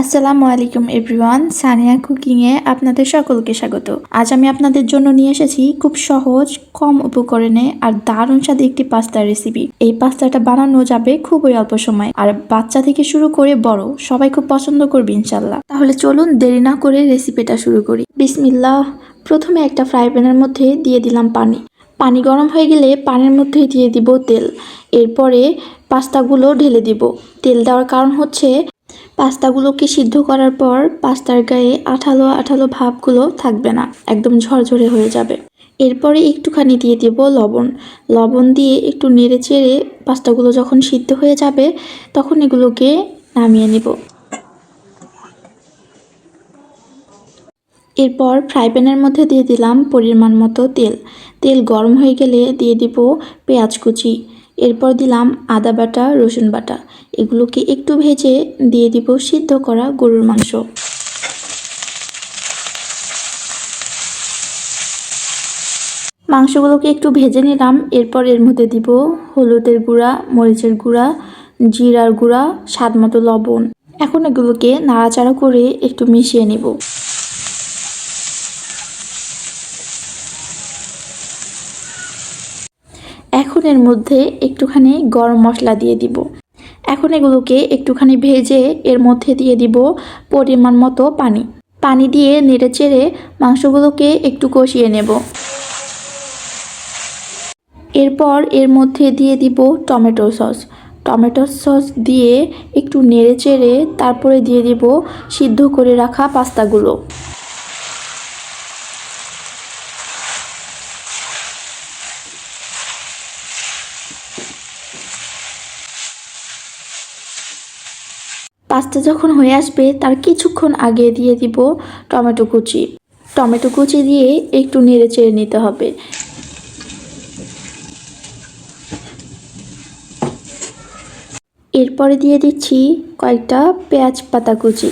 আসসালামু আলাইকুম এভরিওয়ান, সানিয়া কুকিংয়ে আপনাদের সকলকে স্বাগত। আজ আমি আপনাদের জন্য নিয়ে এসেছি খুব সহজ, কম উপকরণে আর দারুণ স্বাদে একটি পাস্তার রেসিপি এই পাস্তাটা বানানো যাবে খুবই অল্প সময়। আর বাচ্চা থেকে শুরু করে বড়, সবাই খুব পছন্দ করবে ইনশাল্লাহ তাহলে চলুন দেরি না করে রেসিপিটা শুরু করি। বিসমিল্লাহ, প্রথমে একটা ফ্রাই প্যানের মধ্যে দিয়ে দিলাম পানি। পানি গরম হয়ে গেলে পানির মধ্যে দিয়ে দিব তেল। এরপরে পাস্তাগুলো ঢেলে দিব। তেল দেওয়ার কারণ হচ্ছে পাস্তাগুলোকে সিদ্ধ করার পর পাস্তার গায়ে আঠালো আঠালো ভাবগুলো থাকবে না, একদম ঝরঝরে হয়ে যাবে। এরপরে একটুখানি দিয়ে দেব লবণ। লবণ দিয়ে একটু নেড়ে চেড়ে পাস্তাগুলো যখন সিদ্ধ হয়ে যাবে, তখন এগুলোকে নামিয়ে নেব। এরপর ফ্রাই প্যানের মধ্যে দিয়ে দিলাম পরিমাণ মতো তেল। তেল গরম হয়ে গেলে দিয়ে দিব পেঁয়াজ কুচি। এরপর দিলাম আদা বাটা, রসুন বাটা। এগুলোকে একটু ভেজে দিয়ে দিব সিদ্ধ করা গরুর মাংস। মাংসগুলোকে একটু ভেজে নিলাম। এরপর এর মধ্যে দিব হলুদের গুঁড়া, মরিচের গুঁড়া, জিরার গুঁড়া স্বাদ মতো লবণ। এখন এগুলোকে নাড়াচাড়া করে একটু মিশিয়ে নিব। এর মধ্যে একটুখানি গরম মশলা দিয়ে দিব। এখন এগুলোকে একটুখানি ভেজে এর মধ্যে দিয়ে দিব পরিমাণ মতো পানি। পানি দিয়ে নেড়ে চেড়ে মাংসগুলোকে একটু কষিয়ে নেব। এরপর এর মধ্যে দিয়ে দিব টমেটো সস। টমেটো সস দিয়ে একটু নেড়ে চেড়ে তারপরে দিয়ে দিব সিদ্ধ করে রাখা পাস্তাগুলো। পাস্তা যখন হয়ে আসবে, তার কিছুক্ষণ আগে দিয়ে দিব টমেটো কুচি। টমেটো কুচি দিয়ে একটু নেড়ে চেড়ে নিতে হবে। এরপরে দিয়ে দিচ্ছি কয়েকটা পেঁয়াজ পাতা কুচি।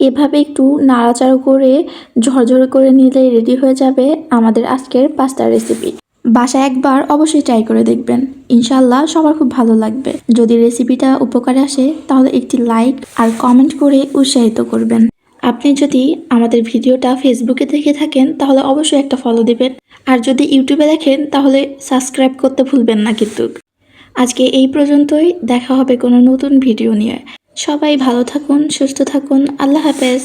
এভাবে একটু নাড়াচাড়া করে, ঝরঝরে করে নিলে রেডি হয়ে যাবে আমাদের আজকের পাস্তা রেসিপি বাসায় একবার অবশ্যই ট্রাই করে দেখবেন। ইনশাল্লাহ সবার খুব ভালো লাগবে। যদি রেসিপিটা উপকারে আসে, তাহলে একটি লাইক আর কমেন্ট করে উৎসাহিত করবেন। আপনি যদি আমাদের ভিডিওটা ফেসবুকে দেখে থাকেন, তাহলে অবশ্যই একটা ফলো দিবেন। আর যদি ইউটিউবে দেখেন, তাহলে সাবস্ক্রাইব করতে ভুলবেন না কিন্তু। আজকে এই পর্যন্তই। দেখা হবে কোনো নতুন ভিডিও নিয়ে। সবাই ভালো থাকুন, সুস্থ থাকুন। আল্লাহ হাফেজ।